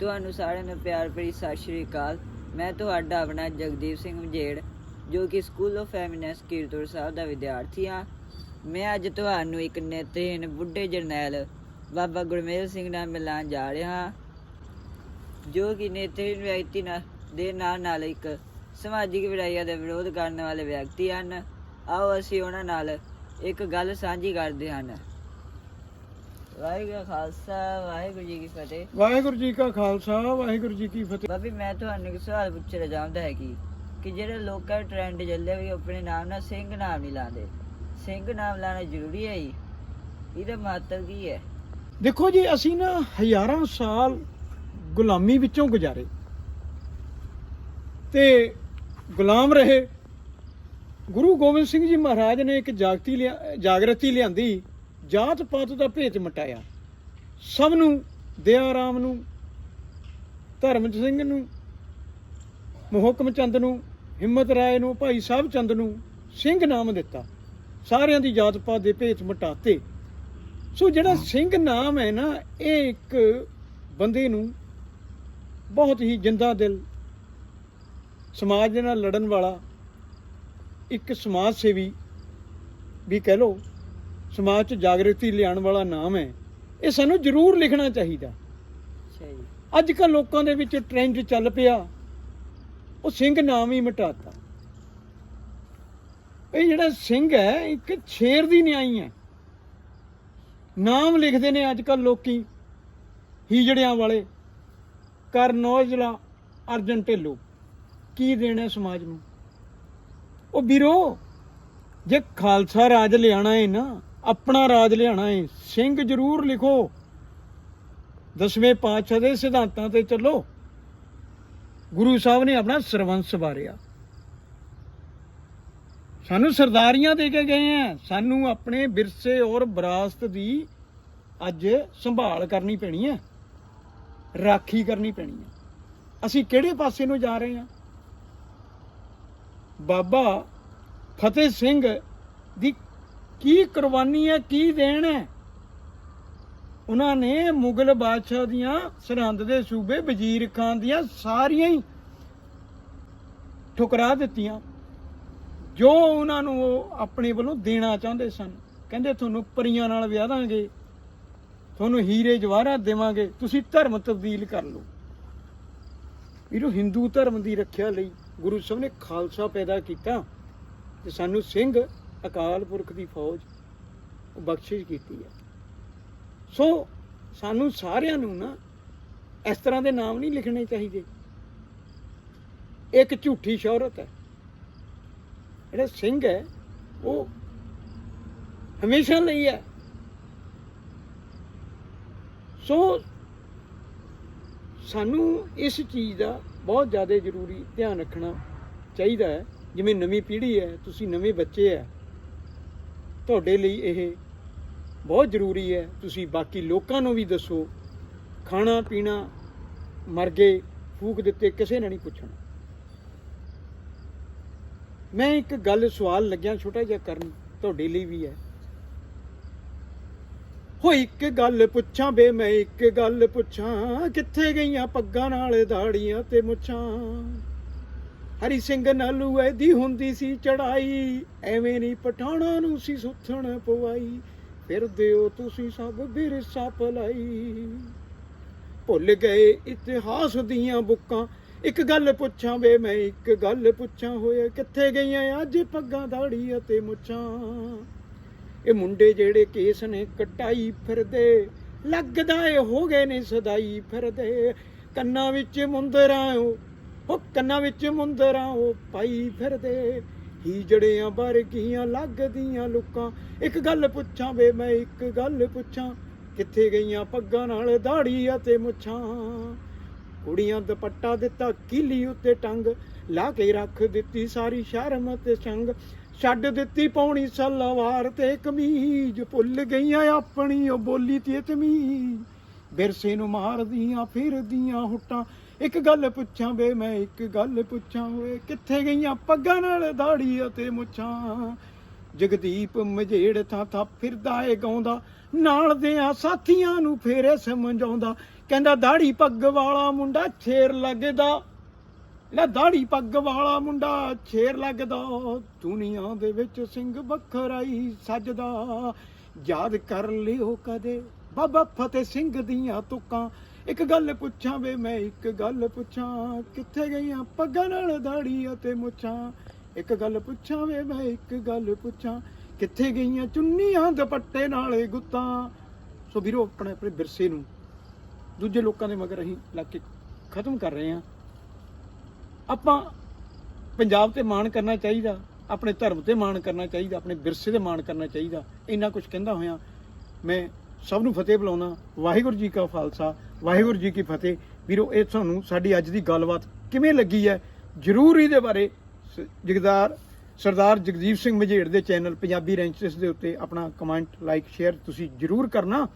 ਤੁਹਾਨੂੰ ਸਾਰਿਆਂ ਨੂੰ ਪਿਆਰ ਭਰੀ ਸਤਿ ਸ਼੍ਰੀ ਅਕਾਲ। ਮੈਂ ਤੁਹਾਡਾ ਆਪਣਾ ਜਗਦੀਪ ਸਿੰਘ ਮਜੇੜ ਜੋ ਕਿ school of eminence Kiratpur Sahib ਦਾ ਵਿਦਿਆਰਥੀ ਹਾਂ। ਮੈਂ ਅੱਜ ਤੁਹਾਨੂੰ ਇੱਕ ਨੇਤਰਹੀਣ ਬੁੱਢੇ ਜਰਨੈਲ ਬਾਬਾ ਗੁਰਮੇਲ ਸਿੰਘ ਨਾਲ ਮਿਲਾਨ ਜਾ ਰਿਹਾ ਹਾਂ, ਜੋ ਕਿ ਨੇਤਰਹੀਣ ਵਿਅਕਤੀ ਨਾਲ ਦੇ ਨਾਲ ਨਾਲ ਇੱਕ ਸਮਾਜਿਕ ਬੁਰਾਈਆਂ ਦਾ ਵਿਰੋਧ ਕਰਨ ਵਾਲੇ ਵਿਅਕਤੀ ਹਨ। ਆਓ ਅਸੀਂ ਉਹਨਾਂ ਨਾਲ ਇੱਕ ਗੱਲ ਸਾਂਝੀ ਕਰਦੇ ਹਨ। ਵਾਹਿਗੁਰੂ ਜੀ ਕਾ ਖਾਲਸਾ ਵਾਹਿਗੁਰੂ ਜੀ ਕੀ ਫਤਿਹ। ਵਾਹਿਗੁਰੂ ਜੀ ਕਾ ਖਾਲਸਾ ਵਾਹਿਗੁਰੂ ਜੀ ਕੀ ਫਤਿਹ। ਬਾਬੀ ਮੈਂ ਤੁਹਾਨੂੰ ਇੱਕ ਸਵਾਲ ਪੁੱਛਣਾ ਚਾਹੁੰਦਾ ਹੈ ਕਿ ਕਿ ਜਿਹੜੇ ਲੋਕਾਂ ਟ੍ਰੈਂਡ ਚੱਲਿਆ ਵੀ ਆਪਣੇ ਨਾਮ ਨਾਲ ਸਿੰਘ ਨਾਮ ਨਹੀਂ ਲਾਉਂਦੇ। ਸਿੰਘ ਨਾਮ ਲਾਣਾ ਜ਼ਰੂਰੀ ਹੈ ਜੀ? ਇਹਦਾ ਮਹੱਤਵ ਕੀ ਹੈ? ਦੇਖੋ ਜੀ ਅਸੀਂ ਨਾ ਹਜ਼ਾਰਾਂ ਸਾਲ ਗੁਲਾਮੀ ਵਿੱਚੋਂ ਗੁਜ਼ਾਰੇ। ਤੇ ਗੁਲਾਮ ਰਹੇ। ਗੁਰੂ ਗੋਬਿੰਦ ਸਿੰਘ ਜੀ ਮਹਾਰਾਜ ਨੇ ਇੱਕ ਜਾਗਤੀ ਲਿਆ- ਜਾਗਰਤੀ ਲਿਆਂਦੀ। ਜਾਤ ਪਾਤ ਦਾ ਭੇਤ ਮਟਾਇਆ। ਸਭ ਨੂੰ ਦਇਆ ਰਾਮ ਨੂੰ ਧਰਮ ਸਿੰਘ ਨੂੰ ਮੋਹਕਮ ਚੰਦ ਨੂੰ ਹਿੰਮਤ ਰਾਏ ਨੂੰ ਭਾਈ ਸਾਹਿਬ ਚੰਦ ਨੂੰ ਸਿੰਘ ਨਾਮ ਦਿੱਤਾ। ਸਾਰਿਆਂ ਦੀ ਜਾਤ ਪਾਤ ਦੇ ਭੇਤ ਮਟਾਤੇ। ਸੋ ਜਿਹੜਾ ਸਿੰਘ ਨਾਮ ਹੈ ਨਾ ਇਹ ਇੱਕ ਬੰਦੇ ਨੂੰ ਬਹੁਤ ਹੀ ਜਿੰਦਾ ਦਿਲ ਸਮਾਜ ਦੇ ਨਾਲ ਲੜਨ ਵਾਲਾ ਇੱਕ ਸਮਾਜ ਸੇਵੀ ਵੀ ਕਹਿ ਲੋ ਸਮਾਜ 'ਚ ਜਾਗਰਤੀ ਲਿਆਉਣ ਵਾਲਾ ਨਾਮ ਹੈ। ਇਹ ਸਾਨੂੰ ਜ਼ਰੂਰ ਲਿਖਣਾ ਚਾਹੀਦਾ। ਅੱਛਾ ਜੀ। ਅੱਜ ਕੱਲ ਲੋਕਾਂ ਦੇ ਵਿੱਚ ਟ੍ਰੈਂਡ ਚੱਲ ਪਿਆ। ਉਹ ਸਿੰਘ ਨਾਮ ਹੀ ਮਿਟਾਤਾ। ਇਹ ਜਿਹੜਾ ਸਿੰਘ ਹੈ ਇੱਕ ਸ਼ੇਰ ਦੀ ਨਿਆਈ ਹੈ। ਨਾਮ ਲਿਖਦੇ ਨੇ ਅੱਜ ਕੱਲ ਲੋਕੀ ਹੀਜੜਿਆਂ ਵਾਲੇ। ਕਰਨ ਔਜਲਾ ਅਰਜਨ ਢਿੱਲੋਂ। ਕੀ ਦੇਣਾ ਸਮਾਜ ਨੂੰ? ਉਹ ਵੀਰੋ ਜੇ ਖਾਲਸਾ ਰਾਜ ਲਿਆਣਾ ਹੈ ਨਾ ਆਪਣਾ ਰਾਜ ਲਿਆਣਾ ਹੈ ਸਿੰਘ ਜ਼ਰੂਰ ਲਿਖੋ। ਦਸਵੇਂ ਪਾਤਸ਼ਾਹ ਦੇ ਸਿਧਾਂਤਾਂ ਤੇ ਚੱਲੋ। ਗੁਰੂ ਸਾਹਿਬ ਨੇ ਆਪਣਾ ਸਰਵੰਸ ਵਾਰਿਆ। ਸਾਨੂੰ ਸਰਦਾਰੀਆਂ ਦੇ ਕੇ ਗਏ ਆ। ਸਾਨੂੰ ਆਪਣੇ ਵਿਰਸੇ ਔਰ ਵਿਰਾਸਤ ਦੀ ਅੱਜ ਸੰਭਾਲ ਕਰਨੀ ਪੈਣੀ ਹੈ ਰਾਖੀ ਕਰਨੀ ਪੈਣੀ ਹੈ ਅਸੀਂ ਕਿਹੜੇ ਪਾਸੇ ਨੂੰ ਜਾ ਰਹੇ ਹਾਂ ਬਾਬਾ ਫਤਿਹ ਸਿੰਘ ਦੀ ਕੀ ਕੁਰਬਾਨੀ ਹੈ, ਕੀ ਦੇਣ ਹੈ? ਉਹਨਾਂ ਨੇ ਮੁਗਲ ਬਾਦਸ਼ਾਹ ਦੀਆਂ ਸਰਹੰਦ ਦੇ ਸੂਬੇ ਵਜ਼ੀਰ ਖਾਨ ਦੀਆਂ ਸਾਰੀਆਂ ਹੀ ਠੁਕਰਾ ਦਿੱਤੀਆਂ। ਜੋ ਉਹਨਾਂ ਨੂੰ ਉਹ ਆਪਣੇ ਵੱਲੋਂ ਦੇਣਾ ਚਾਹੁੰਦੇ ਸਨ। ਕਹਿੰਦੇ, ਤੁਹਾਨੂੰ ਪਰੀਆਂ ਨਾਲ ਵਿਆਹ ਦਾਂਗੇ। ਤੁਹਾਨੂੰ ਹੀਰੇ ਜਵਾਹਰਾਤ ਦੇਵਾਂਗੇ। ਤੁਸੀਂ ਧਰਮ ਤਬਦੀਲ ਕਰ ਲਓ। ਵੀਰੋ, ਹਿੰਦੂ ਧਰਮ ਦੀ ਰੱਖਿਆ ਲਈ ਗੁਰੂ ਸਾਹਿਬ ਨੇ ਖਾਲਸਾ ਪੈਦਾ ਕੀਤਾ ਤੇ ਸਾਨੂੰ ਸਿੰਘ ਅਕਾਲ ਪੁਰਖ ਦੀ ਫੌਜ ਬਖਸ਼ਿਸ਼ ਕੀਤੀ ਹੈ। ਸੋ ਸਾਨੂੰ ਸਾਰਿਆਂ ਨੂੰ ਨਾ ਇਸ ਤਰ੍ਹਾਂ ਦੇ ਨਾਮ ਨਹੀਂ ਲਿਖਣੇ ਚਾਹੀਦੇ। ਇੱਕ ਝੂਠੀ ਸ਼ੌਹਰਤ ਹੈ। ਜਿਹੜਾ ਸਿੰਘ ਹੈ, ਉਹ ਹਮੇਸ਼ਾ ਲਈ ਹੈ। ਸੋ ਸਾਨੂੰ ਇਸ ਚੀਜ਼ ਦਾ ਬਹੁਤ ਜ਼ਿਆਦਾ ਜ਼ਰੂਰੀ ਧਿਆਨ ਰੱਖਣਾ ਚਾਹੀਦਾ ਹੈ। ਜਿਵੇਂ ਨਵੀਂ ਪੀੜ੍ਹੀ ਹੈ, ਤੁਸੀਂ ਨਵੇਂ ਬੱਚੇ ਹੈ ਤੁਹਾਡੇ ਲਈ ਇਹ ਬਹੁਤ ਜ਼ਰੂਰੀ ਹੈ। ਤੁਸੀਂ ਬਾਕੀ ਲੋਕਾਂ ਨੂੰ ਵੀ ਦੱਸੋ, ਖਾਣਾ, ਪੀਣਾ ਮਰ ਗਏ ਫੂਕ ਦਿੱਤੇ, ਕਿਸੇ ਨੇ ਨਹੀਂ ਪੁੱਛਣਾ। ਮੈਂ ਇੱਕ ਗੱਲ ਸਵਾਲ ਲੱਗਿਆ ਛੋਟਾ ਜਿਹਾ ਕਰਨ ਤੁਹਾਡੇ ਲਈ ਵੀ ਹੈ। ਹੋ ਇੱਕ ਗੱਲ ਪੁੱਛਾਂ ਬੇ, ਮੈਂ ਇੱਕ ਗੱਲ ਪੁੱਛਾਂ, ਕਿੱਥੇ ਗਈਆਂ ਪੱਗਾਂ ਨਾਲ ਦਾੜੀਆਂ ਤੇ ਮੁੱਛਾਂ? ਹਰੀ ਸਿੰਘ ਨਾਲੂ ਐਦੀ ਹੁੰਦੀ ਸੀ ਚੜਾਈ, ਐਵੇਂ ਨਹੀਂ ਪਠਾਣਾ ਨੂੰ ਸੀ ਸੁੱਥਣ ਪਵਾਈ ਫਿਰ ਦਿਓ ਤੁਸੀਂ ਸਭ ਬਿਰਸਾ ਭਲਾਈ। ਭੁੱਲ ਗਏ ਇਤਿਹਾਸ ਦੀਆਂ ਬੁੱਕਾਂ, ਇੱਕ ਗੱਲ ਪੁੱਛਾਂ ਵੇ ਮੈਂ, ਇੱਕ ਗੱਲ ਪੁੱਛਾਂ ਹੋਏ, ਕਿੱਥੇ ਗਈਆਂ ਅੱਜ ਪੱਗਾਂ ਦਾੜੀ ਅਤੇ ਮੁੱਛਾਂ? ਇਹ ਮੁੰਡੇ ਜਿਹੜੇ ਕੇਸ ਨੇ ਕਟਾਈ ਫਿਰਦੇ, ਲੱਗਦਾ ਏ ਹੋ ਗਏ ਨੇ ਸਦਾਈ ਫਿਰਦੇ, ਕੰਨਾਂ ਵਿੱਚ ਮੁੰਦਰਾਂ ਉਹ ਕੰਨਾਂ ਵਿੱਚ ਮੁੰਦਰਾਂ ਉਹ ਪਾਈ ਫਿਰਦੇ। ਹੀ ਜੜਿਆਂ ਵਰਗੀਆਂ ਲੱਗਦੀਆਂ ਲੁੱਕਾਂ। ਇੱਕ ਗੱਲ ਪੁੱਛਾਂ ਵੇ, ਮੈਂ ਇੱਕ ਗੱਲ ਪੁੱਛਾਂ, ਕਿੱਥੇ ਗਈਆਂ ਪੱਗਾਂ ਨਾਲ ਦਾੜੀ ਅਤੇ ਮੁੱਛਾਂ? ਕੁੜੀਆਂ ਦੁਪੱਟਾ ਦਿੱਤਾ, ਕਿਲੀ ਉੱਤੇ ਟੰਗ, ਲਾ ਕੇ ਰੱਖ ਦਿੱਤੀ ਸਾਰੀ ਸ਼ਰਮ ਤੇ ਸੰਗ। ਛੱਡ ਦਿੱਤੀ ਪੌਣੀ ਸਲਵਾਰ ਤੇ ਕਮੀਜ਼, ਭੁੱਲ ਗਈਆਂ ਆਪਣੀ ਉਹ ਬੋਲੀ ਤੇ ਤਮੀਜ਼। ਵਿਰਸੇ ਨੂੰ ਮਾਰਦੀਆਂ, ਫਿਰਦੀਆਂ ਹੁੱਟਾਂ ਇੱਕ ਗੱਲ ਪੁੱਛਾਂ ਵੇ, ਮੈਂ ਇੱਕ ਗੱਲ ਪੁੱਛਾਂ ਓਏ ਕਿੱਥੇ ਗਈਆਂ ਪੱਗਾਂ ਨਾਲ ਦਾੜੀ ਅਤੇ ਮੁੱਛਾਂ? ਜਗਦੀਪ ਮਝੇੜ ਥਾਂ ਥਾਂ ਫਿਰਦਾ ਏ ਗਾਉਂਦਾ, ਨਾਲ ਦੇ ਆ ਸਾਥੀਆਂ ਨੂੰ ਫੇਰੇ ਸਮਝਾਉਂਦਾ, ਕਹਿੰਦਾ ਦਾੜੀ ਪੱਗ ਵਾਲਾ ਮੁੰਡਾ ਛੇਰ ਲੱਗਦਾ। ਲੈ ਦਾੜੀ ਪੱਗ ਵਾਲਾ ਮੁੰਡਾ ਛੇਰ ਲੱਗਦਾ, ਦੁਨੀਆ ਦੇ ਵਿੱਚ ਸਿੰਘ ਵੱਖਰਾਈ ਸੱਜਦਾ। ਯਾਦ ਕਰ ਲਿਓ ਕਦੇ, ਬਾਬਾ ਫਤਿਹ ਸਿੰਘ ਦੀਆਂ ਤੁਕਾਂ ਇੱਕ ਗੱਲ ਪੁੱਛਾਂ ਵੇ, ਮੈਂ ਇੱਕ ਗੱਲ ਪੁੱਛਾਂ, ਕਿੱਥੇ ਗਈਆਂ ਪੱਗਾਂ ਨਾਲ ਦਾੜੀ ਅਤੇ ਮੁੱਛਾਂ? ਇੱਕ ਗੱਲ ਪੁੱਛਾਂ ਵੇ, ਮੈਂ ਇੱਕ ਗੱਲ ਪੁੱਛਾਂ, ਕਿੱਥੇ ਗਈਆਂ ਚੁੰਨੀਆਂ ਦੁਪੱਟੇ ਨਾਲੇ ਗੁੱਤਾਂ? ਸੋ ਵੀਰੋ, ਆਪਣੇ ਆਪਣੇ ਵਿਰਸੇ ਨੂੰ ਦੂਜੇ ਲੋਕਾਂ ਦੇ ਮਗਰ ਅਸੀਂ ਲੱਗ ਕੇ ਖਤਮ ਕਰ ਰਹੇ ਹਾਂ। ਆਪਾਂ ਪੰਜਾਬ ਤੇ ਮਾਣ ਕਰਨਾ ਚਾਹੀਦਾ, ਆਪਣੇ ਧਰਮ ਤੇ ਮਾਣ ਕਰਨਾ ਚਾਹੀਦਾ, ਆਪਣੇ ਵਿਰਸੇ ਤੇ ਮਾਣ ਕਰਨਾ ਚਾਹੀਦਾ, ਇੰਨਾ ਕੁਝ ਕਹਿੰਦਾ ਹੋਇਆ, ਮੈਂ ਸਭ ਨੂੰ ਫਤਿਹ ਬੁਲਾਉਣਾ ਵਾਹਿਗੁਰੂ ਜੀ ਕਾ ਖਾਲਸਾ, ਵਾਹਿਗੁਰੂ ਜੀ ਕੀ ਫਤਿਹ। ਵੀਰੋ, ਇਹ ਤੁਹਾਨੂੰ ਸਾਡੀ ਅੱਜ ਦੀ ਗੱਲਬਾਤ ਕਿਵੇਂ ਲੱਗੀ ਹੈ? ਜਰੂਰ ਇਹਦੇ ਬਾਰੇ ਜਗਦਾਰ, ਸਰਦਾਰ ਜਗਦੀਪ ਸਿੰਘ ਮਝੇੜ ਦੇ ਚੈਨਲ ਪੰਜਾਬੀ ਰੈਂਚਸ ਦੇ ਉੱਤੇ ਆਪਣਾ ਕਮੈਂਟ ਲਾਈਕ ਸ਼ੇਅਰ ਤੁਸੀਂ ਜਰੂਰ ਕਰਨਾ।